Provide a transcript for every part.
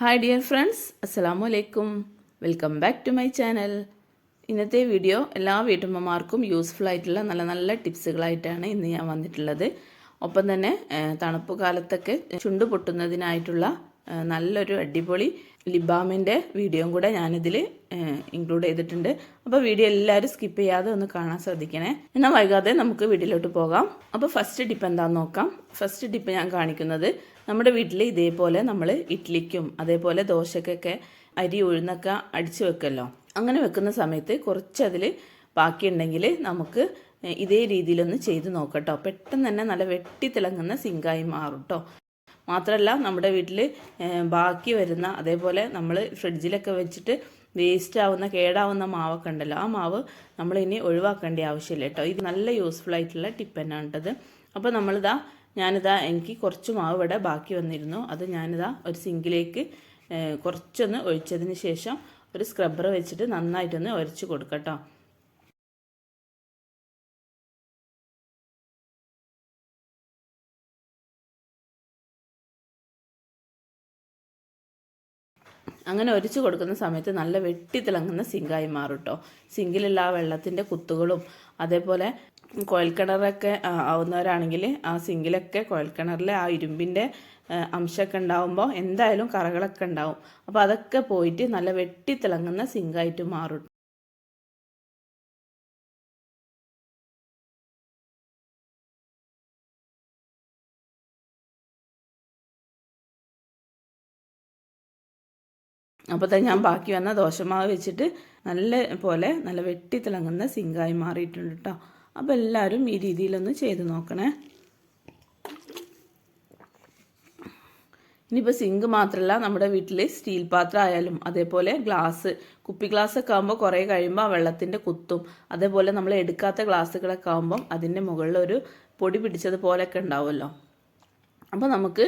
Hi dear friends അസ്സലാമു അലൈക്കും welcome back to my channel ഇന്നത്തെ വീഡിയോ എല്ലാ വീട്ടമ്മമാർക്കും യൂസ്ഫുൾ ആയിട്ടുള്ള നല്ല നല്ല ടിപ്സുകളായിട്ടാണ് ഇന്ന് ഞാൻ വന്നിട്ടുള്ളത്. ഒപ്പം തന്നെ തണുപ്പ് കാലത്തൊക്കെ ചുണ്ട് പൊട്ടുന്നതിനായിട്ടുള്ള നല്ലൊരു അടിപൊളി ലിബാമിന്റെ വീഡിയോയും കൂടെ ഞാനിതിൽ ഇൻക്ലൂഡ് ചെയ്തിട്ടുണ്ട്. അപ്പോൾ വീഡിയോ എല്ലാവരും സ്കിപ്പ് ചെയ്യാതെ ഒന്ന് കാണാൻ ശ്രദ്ധിക്കണേ. എന്നാൽ വൈകാതെ നമുക്ക് വീട്ടിലോട്ട് പോകാം. അപ്പോൾ ഫസ്റ്റ് ടിപ്പ് എന്താണെന്ന് നോക്കാം. ഫസ്റ്റ് ടിപ്പ് ഞാൻ കാണിക്കുന്നത് നമ്മുടെ വീട്ടിൽ ഇതേപോലെ നമ്മൾ ഇഡ്ലിക്കും അതേപോലെ ദോശക്കൊക്കെ അരി ഉഴുന്നൊക്കെ അടിച്ച് വെക്കല്ലോ. അങ്ങനെ വെക്കുന്ന സമയത്ത് കുറച്ചതിൽ ബാക്കിയുണ്ടെങ്കിൽ നമുക്ക് ഇതേ രീതിയിലൊന്ന് ചെയ്ത് നോക്കട്ടോ. പെട്ടെന്ന് തന്നെ നല്ല വെട്ടി തിളങ്ങുന്ന സിങ്കായി മാറും കേട്ടോ മാത്രമല്ല നമ്മുടെ വീട്ടിൽ ബാക്കി വരുന്ന അതേപോലെ നമ്മൾ ഫ്രിഡ്ജിലൊക്കെ വെച്ചിട്ട് വേസ്റ്റ് ആവുന്ന കേടാവുന്ന മാവൊക്കെ ഉണ്ടല്ലോ ആ മാവ് നമ്മൾ ഇനി ഒഴിവാക്കേണ്ട ആവശ്യമില്ല കേട്ടോ. ഇത് നല്ല യൂസ്ഫുൾ ആയിട്ടുള്ള ടിപ്പ് തന്നെയാണ് കേട്ടത് അപ്പോൾ നമ്മളിതാ ഞാനിതാ എനിക്ക് കുറച്ച് മാവ് ഇവിടെ ബാക്കി വന്നിരുന്നു. അത് ഞാനിതാ ഒരു സിങ്കിലേക്ക് കുറച്ചൊന്ന് ഒഴിച്ചതിന് ശേഷം ഒരു സ്ക്രബ്ബർ വെച്ചിട്ട് നന്നായിട്ടൊന്ന് ഒരച്ച് കൊടുക്കട്ടോ. അങ്ങനെ ഒരിച്ചു കൊടുക്കുന്ന സമയത്ത് നല്ല വെട്ടി തിളങ്ങുന്ന സിങ്കായി മാറും കേട്ടോ സിങ്കിലുള്ള ആ വെള്ളത്തിന്റെ കുത്തുകളും അതേപോലെ കുഴൽക്കിണറൊക്കെ ആവുന്നവരാണെങ്കിൽ ആ സിങ്കിലൊക്കെ കുഴൽക്കിണറിലെ ആ ഇരുമ്പിന്റെ അംശമൊക്കെ ഉണ്ടാവുമ്പോൾ എന്തായാലും കറകളൊക്കെ ഉണ്ടാവും. അപ്പോൾ അതൊക്കെ പോയിട്ട് നല്ല വെട്ടി തിളങ്ങുന്ന സിങ്കായിട്ട് മാറും അപ്പോൾ തന്നെ ഞാൻ ബാക്കി വന്ന ദോശമാവ് വെച്ചിട്ട് നല്ല പോലെ നല്ല വെട്ടി തിളങ്ങുന്ന സിങ്കായി മാറിയിട്ടുണ്ട് കേട്ടോ അപ്പോൾ എല്ലാവരും ഈ രീതിയിലൊന്ന് ചെയ്ത് നോക്കണേ. ഇനിയിപ്പോൾ സിങ്ക് മാത്രമല്ല നമ്മുടെ വീട്ടിൽ സ്റ്റീൽ പാത്രം ആയാലും അതേപോലെ ഗ്ലാസ് കുപ്പി ഗ്ലാസ് ഒക്കെ ആകുമ്പോൾ കുറേ കഴിയുമ്പോൾ ആ വെള്ളത്തിന്റെ കുത്തും. അതേപോലെ നമ്മൾ എടുക്കാത്ത ഗ്ലാസ്സുകളൊക്കെ ആകുമ്പം അതിന്റെ മുകളിൽ ഒരു പൊടി പിടിച്ചതുപോലെയൊക്കെ ഉണ്ടാവുമല്ലോ. അപ്പോൾ നമുക്ക്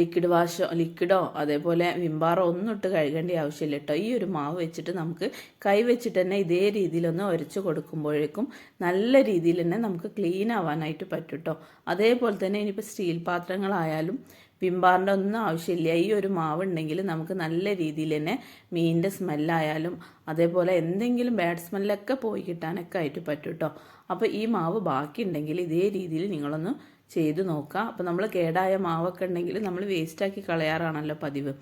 ലിക്വിഡ് വാഷോ ലിക്വിഡോ അതേപോലെ വിംബാറോ ഒന്നും ഇട്ട് കഴുകേണ്ട ആവശ്യമില്ല കേട്ടോ ഈ ഒരു മാവ് വെച്ചിട്ട് നമുക്ക് കൈ വെച്ചിട്ട് തന്നെ ഇതേ രീതിയിലൊന്ന് ഉരച്ച് കൊടുക്കുമ്പോഴേക്കും നല്ല രീതിയിൽ തന്നെ നമുക്ക് ക്ലീൻ ആവാനായിട്ട് പറ്റും കേട്ടോ അതേപോലെ തന്നെ ഇനിയിപ്പോൾ സ്റ്റീൽ പാത്രങ്ങളായാലും വിംബാറിന്റെ ഒന്നും ആവശ്യമില്ല. ഈ ഒരു മാവ് ഉണ്ടെങ്കിൽ നമുക്ക് നല്ല രീതിയിൽ തന്നെ മീനിന്റെ സ്മെല്ലായാലും അതേപോലെ എന്തെങ്കിലും ബാഡ് സ്മെല്ലൊക്കെ പോയി കിട്ടാനൊക്കെ ആയിട്ട് പറ്റും കേട്ടോ അപ്പോൾ ഈ മാവ് ബാക്കിയുണ്ടെങ്കിൽ ഇതേ രീതിയിൽ നിങ്ങളൊന്ന് ചെയ്ത് നോക്കുക അപ്പോൾ നമ്മൾ കേടായ മാവൊക്കെ ഉണ്ടെങ്കിൽ നമ്മൾ വേസ്റ്റാക്കി കളയാറാണല്ലോ പതിവ്.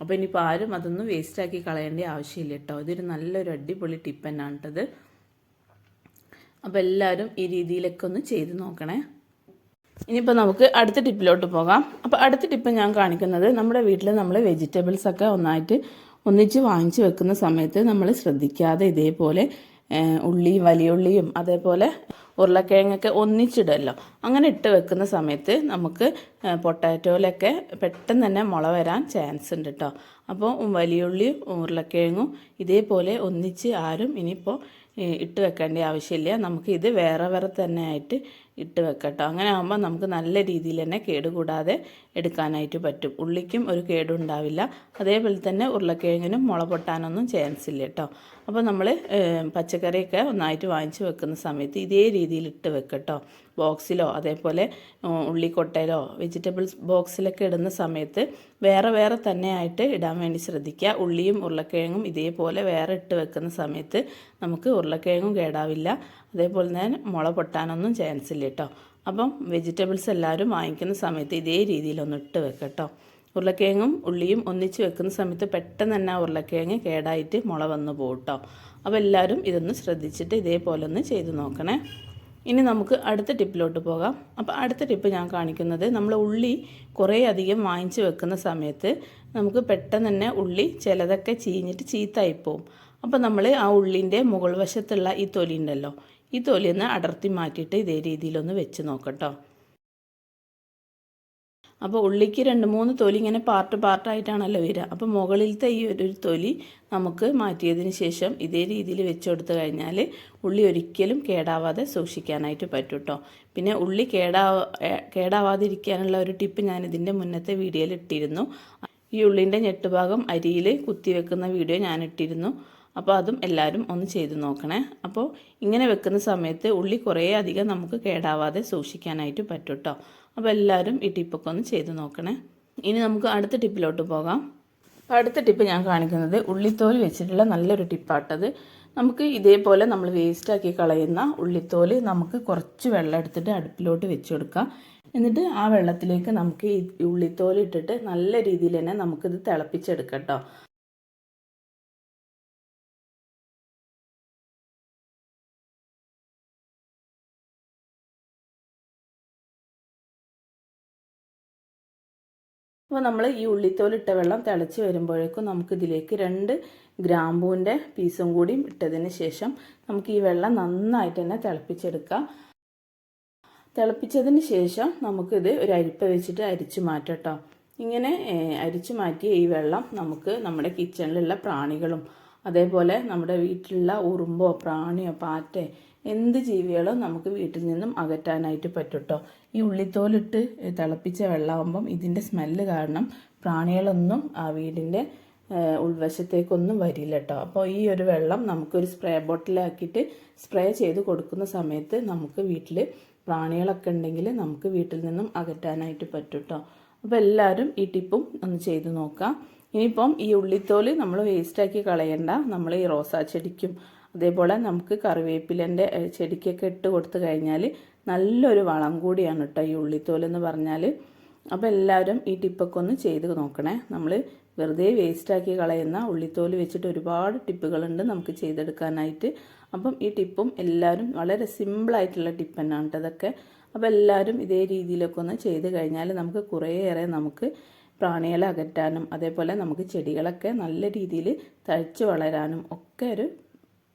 അപ്പോൾ ഇനിയിപ്പോൾ ആരും അതൊന്നും വേസ്റ്റാക്കി കളയേണ്ട ആവശ്യമില്ല കേട്ടോ. ഇതൊരു നല്ലൊരു അടിപൊളി ടിപ്പ് തന്നെയാണ് കേട്ടത്. അപ്പോൾ എല്ലാവരും ഈ രീതിയിലൊക്കെ ഒന്ന് ചെയ്ത് നോക്കണേ. ഇനിയിപ്പോൾ നമുക്ക് അടുത്ത ടിപ്പിലോട്ട് പോകാം. അപ്പോൾ അടുത്ത ടിപ്പ് ഞാൻ കാണിക്കുന്നത് നമ്മുടെ വീട്ടിൽ നമ്മൾ വെജിറ്റബിൾസ് ഒക്കെ ഒന്നായിട്ട് ഒന്നിച്ച് വാങ്ങിച്ച് വെക്കുന്ന സമയത്ത് നമ്മൾ ശ്രദ്ധിക്കാതെ ഇതേപോലെ ഉള്ളിയും വലിയുള്ളിയും അതേപോലെ ഉരുളക്കിഴങ്ങൊക്കെ ഒന്നിച്ചിടല്ലോ. അങ്ങനെ ഇട്ട് വെക്കുന്ന സമയത്ത് നമുക്ക് പൊട്ടാറ്റോയിലൊക്കെ പെട്ടെന്ന് തന്നെ മുള വരാൻ ചാൻസ് ഉണ്ട് കേട്ടോ അപ്പോൾ വലിയുള്ളിയും ഉരുളക്കിഴങ്ങും ഇതേപോലെ ഒന്നിച്ച് ആരും ഇനിയിപ്പോൾ ഇട്ട് വെക്കേണ്ട ആവശ്യമില്ല. നമുക്ക് ഇത് വേറെ വേറെ തന്നെ ആയിട്ട് ഇട്ട് വെക്കട്ടോ അങ്ങനെ ആകുമ്പോൾ നമുക്ക് നല്ല രീതിയിൽ തന്നെ കേടുകൂടാതെ എടുക്കാനായിട്ട് പറ്റും. ഉള്ളിക്കും ഒരു കേടുണ്ടാവില്ല അതേപോലെ തന്നെ ഉരുളക്കിഴങ്ങിനും മുള പൊട്ടാനൊന്നും ചാൻസ് ഇല്ല കേട്ടോ അപ്പോൾ നമ്മൾ പച്ചക്കറിയൊക്കെ ഒന്നായിട്ട് വാങ്ങിച്ച് വെക്കുന്ന സമയത്ത് ഇതേ രീതിയിൽ ഇട്ട് വെക്കട്ടോ. ബോക്സിലോ അതേപോലെ ഉള്ളിക്കൊട്ടയിലോ വെജിറ്റബിൾസ് ബോക്സിലൊക്കെ ഇടുന്ന സമയത്ത് വേറെ വേറെ തന്നെ ആയിട്ട് ഇടാൻ വേണ്ടി ശ്രദ്ധിക്കുക. ഉള്ളിയും ഉരുളക്കിഴങ്ങും ഇതേപോലെ വേറെ ഇട്ട് വെക്കുന്ന സമയത്ത് നമുക്ക് ഉരുളക്കിഴങ്ങും കേടാവില്ല. അതേപോലെ തന്നെ മുള പൊട്ടാനൊന്നും ചാൻസ് ഇല്ല കേട്ടോ അപ്പം വെജിറ്റബിൾസ് എല്ലാവരും വാങ്ങിക്കുന്ന സമയത്ത് ഇതേ രീതിയിലൊന്ന് ഇട്ട് വെക്കട്ടോ. ഉരുളക്കിഴങ്ങും ഉള്ളിയും ഒന്നിച്ച് വെക്കുന്ന സമയത്ത് പെട്ടെന്ന് തന്നെ ആ ഉരുളക്കിഴങ്ങ് കേടായിട്ട് മുള വന്ന് പോകും കേട്ടോ അപ്പോൾ എല്ലാവരും ഇതൊന്ന് ശ്രദ്ധിച്ചിട്ട് ഇതേപോലെ ഒന്ന് ചെയ്ത് നോക്കണേ. ഇനി നമുക്ക് അടുത്ത ടിപ്പിലോട്ട് പോകാം. അപ്പോൾ അടുത്ത ടിപ്പ് ഞാൻ കാണിക്കുന്നത് നമ്മൾ ഉള്ളി കുറേ അധികം വാങ്ങിച്ച് വെക്കുന്ന സമയത്ത് നമുക്ക് പെട്ടെന്ന് തന്നെ ഉള്ളി ചിലതൊക്കെ ചീഞ്ഞിട്ട് ചീത്തായി പോവും. അപ്പോൾ നമ്മൾ ആ ഉള്ളിന്റെ മുകൾ വശത്തുള്ള ഈ തൊലി ഉണ്ടല്ലോ ഈ തൊലിയൊന്ന് അടർത്തി മാറ്റിയിട്ട് ഇതേ രീതിയിലൊന്ന് വെച്ച് നോക്കട്ടോ. അപ്പോൾ ഉള്ളിക്ക് രണ്ട് മൂന്ന് തൊലി ഇങ്ങനെ പാർട്ട് പാർട്ടായിട്ടാണല്ലോ വരിക അപ്പോൾ മുകളിലത്തെ ഈ ഒരു തൊലി നമുക്ക് മാറ്റിയതിന് ശേഷം ഇതേ രീതിയിൽ വെച്ച് കൊടുത്തു കഴിഞ്ഞാൽ ഉള്ളി ഒരിക്കലും കേടാവാതെ സൂക്ഷിക്കാനായിട്ട് പറ്റും കേട്ടോ പിന്നെ ഉള്ളി കേടാ കേടാവാതിരിക്കാനുള്ള ഒരു ടിപ്പ് ഞാൻ ഇതിന്റെ മുന്നത്തെ വീഡിയോയിൽ ഇട്ടിരുന്നു. ഈ ഉള്ളിന്റെ ഞെട്ടുഭാഗം അരിയിൽ കുത്തി വെക്കുന്ന വീഡിയോ ഞാൻ ഇട്ടിരുന്നു. അപ്പോൾ അതും എല്ലാവരും ഒന്ന് ചെയ്ത് നോക്കണേ. അപ്പോൾ ഇങ്ങനെ വെക്കുന്ന സമയത്ത് ഉള്ളി കുറേ അധികം നമുക്ക് കേടാവാതെ സൂക്ഷിക്കാനായിട്ട് പറ്റും കേട്ടോ അപ്പോൾ എല്ലാവരും ഈ ടിപ്പൊക്കെ ഒന്ന് ചെയ്ത് നോക്കണേ. ഇനി നമുക്ക് അടുത്ത ടിപ്പിലോട്ട് പോകാം. അടുത്ത ടിപ്പ് ഞാൻ കാണിക്കുന്നത് ഉള്ളിത്തോൽ വെച്ചിട്ടുള്ള നല്ലൊരു ടിപ്പാട്ടത് നമുക്ക് ഇതേപോലെ നമ്മൾ വേസ്റ്റാക്കി കളയുന്ന ഉള്ളിത്തോൽ നമുക്ക് കുറച്ച് വെള്ളം എടുത്തിട്ട് അടുപ്പിലോട്ട് വെച്ച് കൊടുക്കാം. എന്നിട്ട് ആ വെള്ളത്തിലേക്ക് നമുക്ക് ഈ ഉള്ളിത്തോൽ ഇട്ടിട്ട് നല്ല രീതിയിൽ തന്നെ നമുക്കിത് തിളപ്പിച്ചെടുക്കാം കേട്ടോ അപ്പോൾ നമ്മൾ ഈ ഉള്ളിത്തോലിട്ട വെള്ളം തിളച്ച് വരുമ്പോഴേക്കും നമുക്കിതിലേക്ക് രണ്ട് ഗ്രാമ്പൂവിന്റെ പീസും കൂടി ഇട്ടതിന് ശേഷം നമുക്ക് ഈ വെള്ളം നന്നായിട്ട് തന്നെ തിളപ്പിച്ചെടുക്കാം. തിളപ്പിച്ചതിന് ശേഷം നമുക്കിത് ഒരു അരിപ്പ വെച്ചിട്ട് അരിച്ചു മാറ്റട്ടോ ഇങ്ങനെ അരിച്ചു മാറ്റിയ ഈ വെള്ളം നമുക്ക് നമ്മുടെ കിച്ചണിലുള്ള പ്രാണികളും അതേപോലെ നമ്മുടെ വീട്ടിലുള്ള ഉറുമ്പോ പ്രാണിയോ പാറ്റേ എന്ത് ജീവികളും നമുക്ക് വീട്ടിൽ നിന്നും അകറ്റാനായിട്ട് പറ്റൂട്ടോ. ഈ ഉള്ളിത്തോലിട്ട് തിളപ്പിച്ച വെള്ളമാകുമ്പം ഇതിന്റെ സ്മെല്ല് കാരണം പ്രാണികളൊന്നും ആ വീടിന്റെ ഉൾവശത്തേക്കൊന്നും വരില്ല കേട്ടോ അപ്പോൾ ഈ ഒരു വെള്ളം നമുക്കൊരു സ്പ്രേ ബോട്ടിലാക്കിയിട്ട് സ്പ്രേ ചെയ്ത് കൊടുക്കുന്ന സമയത്ത് നമുക്ക് വീട്ടിൽ പ്രാണികളൊക്കെ ഉണ്ടെങ്കിൽ നമുക്ക് വീട്ടിൽ നിന്നും അകറ്റാനായിട്ട് പറ്റൂട്ടോ. അപ്പോൾ എല്ലാവരും ഈ ടിപ്പും ഒന്ന് ചെയ്ത് നോക്കാം. ഇനിയിപ്പം ഈ ഉള്ളിത്തോൽ നമ്മൾ വേസ്റ്റാക്കി കളയണ്ട. നമ്മൾ ഈ റോസാ ചെടിക്കും അതേപോലെ നമുക്ക് കറിവേപ്പിലന്റെ ചെടിക്കൊക്കെ ഇട്ട് കൊടുത്തു കഴിഞ്ഞാൽ നല്ലൊരു വളം കൂടിയാണ് കേട്ടോ ഈ ഉള്ളിത്തോലെന്ന് പറഞ്ഞാൽ അപ്പോൾ എല്ലാവരും ഈ ടിപ്പൊക്കെ ഒന്ന് ചെയ്ത് നോക്കണേ. നമ്മൾ വെറുതെ വേസ്റ്റാക്കി കളയുന്ന ഉള്ളിത്തോൽ വെച്ചിട്ട് ഒരുപാട് ടിപ്പുകളുണ്ട് നമുക്ക് ചെയ്തെടുക്കാനായിട്ട്. അപ്പം ഈ ടിപ്പും എല്ലാവരും വളരെ സിമ്പിളായിട്ടുള്ള ടിപ്പ് തന്നെയാണ് അതൊക്കെ അപ്പോൾ എല്ലാവരും ഇതേ രീതിയിലൊക്കെ ഒന്ന് ചെയ്ത് കഴിഞ്ഞാൽ നമുക്ക് കുറേയേറെ നമുക്ക് പ്രാണികളെ അകറ്റാനും അതേപോലെ നമുക്ക് ചെടികളൊക്കെ നല്ല രീതിയിൽ തഴച്ച് വളരാനും ഒക്കെ ഒരു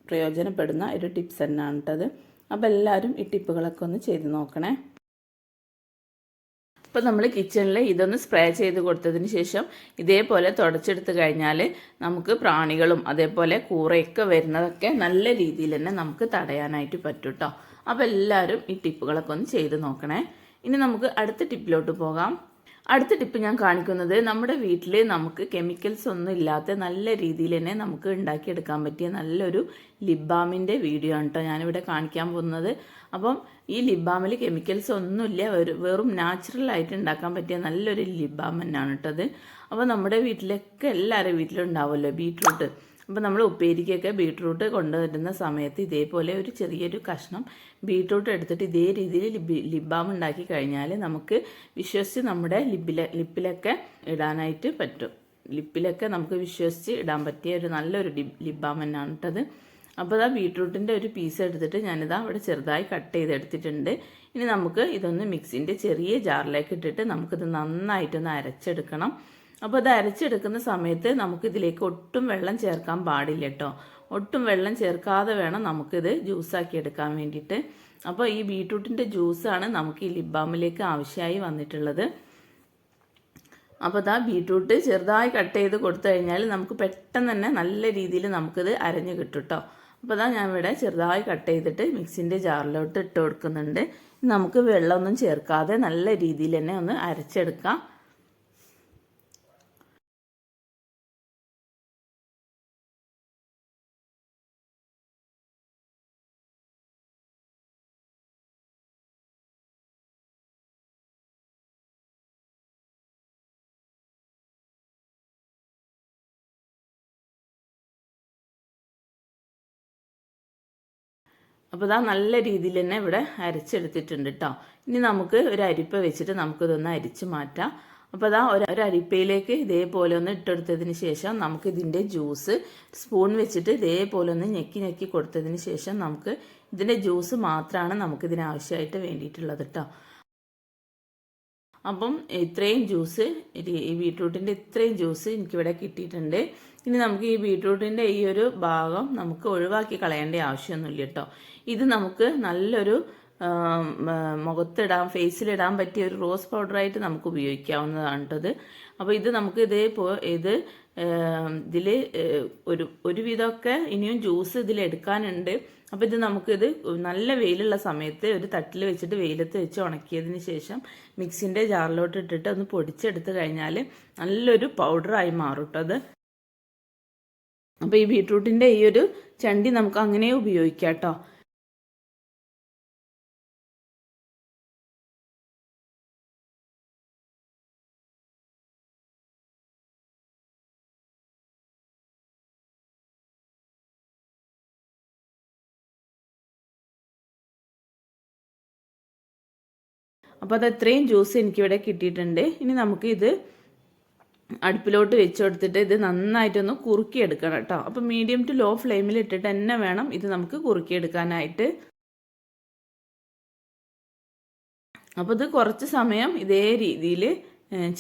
പ്രയോജനപ്പെടുന്ന ഒരു ടിപ്സ് തന്നെയാണ് കേട്ടത് അപ്പോൾ എല്ലാവരും ഈ ടിപ്പുകളൊക്കെ ഒന്ന് ചെയ്ത് നോക്കണേ. അപ്പോൾ നമ്മൾ കിച്ചണിൽ ഇതൊന്ന് സ്പ്രേ ചെയ്ത് കൊടുത്തതിന് ശേഷം ഇതേപോലെ തുടച്ചെടുത്ത് കഴിഞ്ഞാൽ നമുക്ക് പ്രാണികളും അതേപോലെ കൂറയൊക്കെ വരുന്നതൊക്കെ നല്ല രീതിയിൽ തന്നെ നമുക്ക് തടയാനായിട്ട് പറ്റും കേട്ടോ അപ്പോൾ എല്ലാവരും ഈ ടിപ്പുകളൊക്കെ ഒന്ന് ചെയ്ത് നോക്കണേ. ഇനി നമുക്ക് അടുത്ത ടിപ്പിലോട്ട് പോകാം. അടുത്ത ടിപ്പ് ഞാൻ കാണിക്കുന്നത് നമ്മുടെ വീട്ടിൽ നമുക്ക് കെമിക്കൽസ് ഒന്നും ഇല്ലാത്ത നല്ല രീതിയിൽ തന്നെ നമുക്ക് ഉണ്ടാക്കിയെടുക്കാൻ പറ്റിയ നല്ലൊരു ലിബാമിന്റെ വീഡിയോ ആണ് കേട്ടോ ഞാനിവിടെ കാണിക്കാൻ പോകുന്നത്. അപ്പം ഈ ലിബാമിൽ കെമിക്കൽസ് ഒന്നുമില്ല വെറും നാച്ചുറൽ ആയിട്ട് ഉണ്ടാക്കാൻ പറ്റിയ നല്ലൊരു ലിബാം തന്നെയാണ് കേട്ടത് അപ്പോൾ നമ്മുടെ വീട്ടിലൊക്കെ എല്ലാവരും വീട്ടിലുണ്ടാവുമല്ലോ ബീട്രൂട്ട് അപ്പോൾ നമ്മൾ ഉപ്പേരിക്കൊക്കെ ബീട്രൂട്ട് കൊണ്ടുവരുന്ന സമയത്ത് ഇതേപോലെ ഒരു ചെറിയൊരു കഷ്ണം ബീട്രൂട്ട് എടുത്തിട്ട് ഇതേ രീതിയിൽ ലിബ് ലിബാം ഉണ്ടാക്കി കഴിഞ്ഞാൽ നമുക്ക് വിശ്വസിച്ച് നമ്മുടെ ലിപ്പിലെ ലിപ്പിലൊക്കെ ഇടാനായിട്ട് പറ്റും. ലിപ്പിലൊക്കെ നമുക്ക് വിശ്വസിച്ച് ഇടാൻ പറ്റിയ ഒരു നല്ലൊരു ലിബാം തന്നെയാണ് കേട്ടത് അപ്പോൾ ഇതാ ബീട്രൂട്ടിന്റെ ഒരു പീസ് എടുത്തിട്ട് ഞാനിതാ അവിടെ ചെറുതായി കട്ട് ചെയ്തെടുത്തിട്ടുണ്ട്. ഇനി നമുക്ക് ഇതൊന്ന് മിക്സിന്റെ ചെറിയ ജാറിലേക്ക് ഇട്ടിട്ട് നമുക്കിത് നന്നായിട്ടൊന്ന് അരച്ചെടുക്കണം. അപ്പോൾ അത് അരച്ചെടുക്കുന്ന സമയത്ത് നമുക്കിതിലേക്ക് ഒട്ടും വെള്ളം ചേർക്കാൻ പാടില്ല കേട്ടോ. ഒട്ടും വെള്ളം ചേർക്കാതെ വേണം നമുക്കിത് ജ്യൂസാക്കി എടുക്കാൻ വേണ്ടിയിട്ട്. അപ്പോൾ ഈ ബീട്രൂട്ടിന്റെ ജ്യൂസാണ് നമുക്ക് ഈ ലിബാമിലേക്ക് ആവശ്യമായി വന്നിട്ടുള്ളത്. അപ്പോൾ ഇതാ ബീട്രൂട്ട് ചെറുതായി കട്ട് ചെയ്ത് കൊടുത്തു കഴിഞ്ഞാൽ നമുക്ക് പെട്ടെന്ന് തന്നെ നല്ല രീതിയിൽ നമുക്കിത് അരഞ്ഞു കിട്ടും കേട്ടോ. അപ്പോൾ ഇതാ ഞാൻ ഇവിടെ ചെറുതായി കട്ട് ചെയ്തിട്ട് മിക്സിന്റെ ജാറിലോട്ട് ഇട്ട് കൊടുക്കുന്നുണ്ട്. നമുക്ക് വെള്ളമൊന്നും ചേർക്കാതെ നല്ല രീതിയിൽ തന്നെ ഒന്ന് അരച്ചെടുക്കാം. അപ്പോൾ ഇതാ നല്ല രീതിയിൽ തന്നെ ഇവിടെ അരച്ചെടുത്തിട്ടുണ്ട് കേട്ടോ ഇനി നമുക്ക് ഒരു അരിപ്പ വെച്ചിട്ട് നമുക്കിതൊന്ന് അരിച്ച് മാറ്റാം. അപ്പോൾ അതാ ഒരു ഒരു അരിപ്പയിലേക്ക് ഇതേപോലെ ഒന്ന് ഇട്ടെടുത്തതിന് ശേഷം നമുക്ക് ഇതിന്റെ ജ്യൂസ് സ്പൂൺ വെച്ചിട്ട് ഇതേപോലെ ഒന്ന് ഞെക്കി ഞെക്കി കൊടുത്തതിന് ശേഷം നമുക്ക് ഇതിന്റെ ജ്യൂസ് മാത്രമാണ് നമുക്ക് ഇതിനാവശ്യമായിട്ട് വേണ്ടിയിട്ടുള്ളത് കേട്ടോ അപ്പം ഇത്രയും ജ്യൂസ് ഈ ബീട്രൂട്ടിന്റെ ഇത്രയും ജ്യൂസ് എനിക്കിവിടെ കിട്ടിയിട്ടുണ്ട്. ഇനി നമുക്ക് ഈ ബീട്രൂട്ടിന്റെ ഈ ഒരു ഭാഗം നമുക്ക് ഒഴിവാക്കി കളയേണ്ട ആവശ്യമൊന്നുമില്ല കേട്ടോ. ഇത് നമുക്ക് നല്ലൊരു മുഖത്തിടാൻ ഫേസിലിടാൻ പറ്റിയ ഒരു റോസ് പൗഡറായിട്ട് നമുക്ക് ഉപയോഗിക്കാവുന്നതാണ് കേട്ടത് അപ്പോൾ ഇത് നമുക്ക് ഇതേപോ ഇത് ഇതിൽ ഒരു ഒരുവിധമൊക്കെ ഇനിയും ജ്യൂസ് ഇതിൽ എടുക്കാനുണ്ട്. അപ്പോൾ ഇത് നമുക്കിത് നല്ല വെയിലുള്ള സമയത്ത് ഒരു തട്ടിൽ വെച്ചിട്ട് വെയിലത്ത് വെച്ച് ഉണക്കിയതിന് ശേഷം മിക്സിന്റെ ജാറിലോട്ട് ഇട്ടിട്ട് ഒന്ന് പൊടിച്ചെടുത്ത് കഴിഞ്ഞാൽ നല്ലൊരു പൗഡറായി മാറും കേട്ടോ അത്. അപ്പോൾ ഈ ബീട്രൂട്ടിന്റെ ഈ ഒരു ചണ്ടി നമുക്ക് അങ്ങനെ ഉപയോഗിക്കാം കേട്ടോ. അപ്പോൾ അത് അത്രയും ജ്യൂസ് എനിക്കിവിടെ കിട്ടിയിട്ടുണ്ട്. ഇനി നമുക്ക് ഇത് അടുപ്പിലോട്ട് വെച്ച് കൊടുത്തിട്ട് ഇത് നന്നായിട്ടൊന്ന് കുറുക്കിയെടുക്കണം കേട്ടോ. അപ്പോൾ മീഡിയം ടു ലോ ഫ്ലെയിമിൽ ഇട്ടിട്ട് തന്നെ വേണം ഇത് നമുക്ക് കുറുക്കിയെടുക്കാനായിട്ട്. അപ്പോൾ ഇത് കുറച്ച് സമയം ഇതേ രീതിയിൽ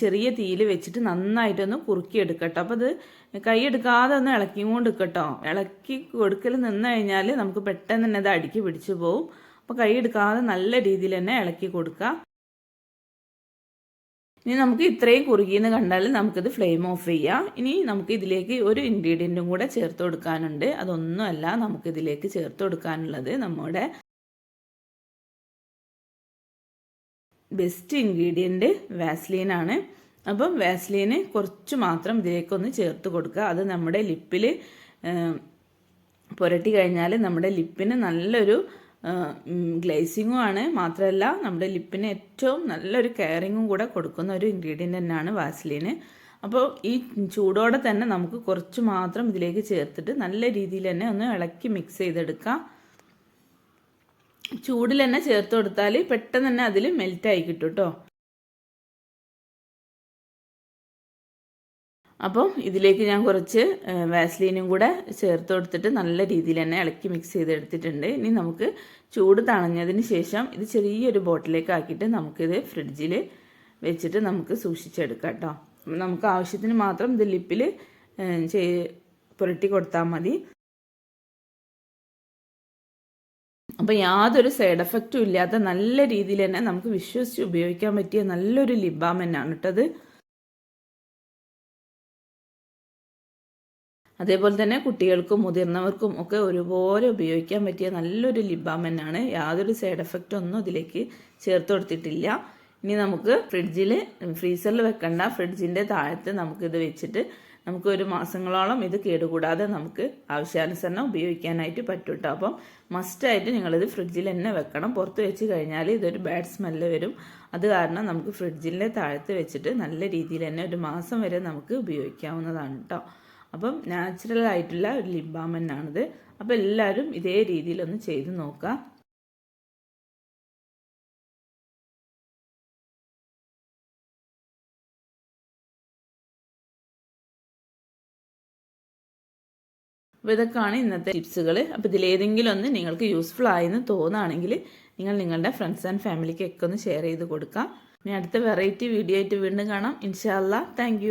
ചെറിയ തീയിൽ വെച്ചിട്ട് നന്നായിട്ടൊന്ന് കുറുക്കിയെടുക്കട്ടോ. അപ്പോൾ അത് കൈ എടുക്കാതെ ഒന്ന് ഇളക്കി കൊണ്ട് നിൽക്കട്ടോ ഇളക്കി കൊടുക്കൽ നിന്ന് കഴിഞ്ഞാൽ നമുക്ക് പെട്ടെന്ന് തന്നെ അത് അടുക്കി പിടിച്ചു പോവും. അപ്പോൾ കൈ എടുക്കാതെ നല്ല രീതിയിൽ തന്നെ ഇളക്കി കൊടുക്കുക. ഇനി നമുക്ക് ഇത്രയും കുറുകിയെന്ന് കണ്ടാൽ നമുക്കിത് ഫ്ലെയിം ഓഫ് ചെയ്യാം. ഇനി നമുക്ക് ഇതിലേക്ക് ഒരു ഇൻഗ്രീഡിയന്റും കൂടെ ചേർത്ത് കൊടുക്കാനുണ്ട്. അതൊന്നുമല്ല നമുക്കിതിലേക്ക് ചേർത്ത് കൊടുക്കാനുള്ളത് നമ്മുടെ ബെസ്റ്റ് ഇൻഗ്രീഡിയന്റ് വാസ്ലീനാണ് അപ്പം വാസ്ലീന് കുറച്ച് മാത്രം ഇതിലേക്കൊന്ന് ചേർത്ത് കൊടുക്കുക. അത് നമ്മുടെ ലിപ്പിൽ പുരട്ടി കഴിഞ്ഞാൽ നമ്മുടെ ലിപ്പിന് നല്ലൊരു ഗ്ലേസിങ്ങും ആണ്. മാത്രമല്ല നമ്മുടെ ലിപ്പിന് ഏറ്റവും നല്ലൊരു കെയറിങ്ങും കൂടെ കൊടുക്കുന്ന ഒരു ഇൻഗ്രീഡിയന്റ് തന്നെയാണ് വാസ്ലീന്. അപ്പോൾ ഈ ചൂടോടെ തന്നെ നമുക്ക് കുറച്ച് മാത്രം ഇതിലേക്ക് ചേർത്തിട്ട് നല്ല രീതിയിൽ തന്നെ ഒന്ന് ഇളക്കി മിക്സ് ചെയ്തെടുക്കാം. ചൂടിൽ തന്നെ ചേർത്ത് കൊടുത്താൽ പെട്ടെന്ന് തന്നെ അതിൽ മെൽറ്റായി കിട്ടും കേട്ടോ അപ്പം ഇതിലേക്ക് ഞാൻ കുറച്ച് വാസ്ലീനും കൂടെ ചേർത്ത് കൊടുത്തിട്ട് നല്ല രീതിയിൽ തന്നെ ഇളക്കി മിക്സ് ചെയ്തെടുത്തിട്ടുണ്ട്. ഇനി നമുക്ക് ചൂട് തണഞ്ഞതിന് ശേഷം ഇത് ചെറിയൊരു ബോട്ടിലേക്ക് ആക്കിയിട്ട് നമുക്കിത് ഫ്രിഡ്ജിൽ വെച്ചിട്ട് നമുക്ക് സൂക്ഷിച്ചെടുക്കാം കേട്ടോ. നമുക്ക് ആവശ്യത്തിന് മാത്രം ഇത് ലിപ്പിൽ പുരട്ടി കൊടുത്താൽ മതി. അപ്പോൾ യാതൊരു സൈഡ് എഫക്റ്റും ഇല്ലാത്ത നല്ല രീതിയിൽ തന്നെ നമുക്ക് വിശ്വസിച്ച് ഉപയോഗിക്കാൻ പറ്റിയ നല്ലൊരു ലിബാം തന്നെയാണ് കേട്ടത് അതേപോലെ തന്നെ കുട്ടികൾക്കും മുതിർന്നവർക്കും ഒക്കെ ഒരുപോലെ ഉപയോഗിക്കാൻ പറ്റിയ നല്ലൊരു ലിബാം തന്നെയാണ് യാതൊരു സൈഡ് എഫക്റ്റ് ഒന്നും ഇതിലേക്ക് ചേർത്ത് കൊടുത്തിട്ടില്ല. ഇനി നമുക്ക് ഫ്രിഡ്ജിൽ ഫ്രീസറിൽ വെക്കണ്ട. ഫ്രിഡ്ജിന്റെ താഴത്ത് നമുക്കിത് വെച്ചിട്ട് നമുക്ക് ഒരു മാസങ്ങളോളം ഇത് കേടുകൂടാതെ നമുക്ക് ആവശ്യാനുസരണം ഉപയോഗിക്കാനായിട്ട് പറ്റും കേട്ടോ അപ്പം മസ്റ്റായിട്ട് നിങ്ങളിത് ഫ്രിഡ്ജിൽ തന്നെ വെക്കണം. പുറത്ത് വെച്ച് കഴിഞ്ഞാൽ ഇതൊരു ബാഡ് സ്മെല്ല് വരും. അത് കാരണം നമുക്ക് ഫ്രിഡ്ജിന്റെ താഴത്ത് വെച്ചിട്ട് നല്ല രീതിയിൽ തന്നെ ഒരു മാസം വരെ നമുക്ക് ഉപയോഗിക്കാവുന്നതാണ് കേട്ടോ അപ്പം നാച്ചുറൽ ആയിട്ടുള്ള ഒരു ലിപ് ബാം തന്നെയാണിത് അപ്പോൾ എല്ലാവരും ഇതേ രീതിയിലൊന്ന് ചെയ്ത് നോക്കുക അപ്പോൾ ഇതൊക്കെയാണ് ഇന്നത്തെ ടിപ്സുകൾ അപ്പോൾ ഇതിലേതെങ്കിലും ഒന്ന് നിങ്ങൾക്ക് യൂസ്ഫുൾ ആയെന്ന് തോന്നുകയാണെങ്കിൽ നിങ്ങൾ നിങ്ങളുടെ ഫ്രണ്ട്സ് ആൻഡ് ഫാമിലിക്കൊക്കെ ഒന്ന് ഷെയർ ചെയ്ത് കൊടുക്കാം. ഇനി അടുത്ത വെറൈറ്റി വീഡിയോ ആയിട്ട് വീണ്ടും കാണാം. ഇൻഷാല്ല താങ്ക്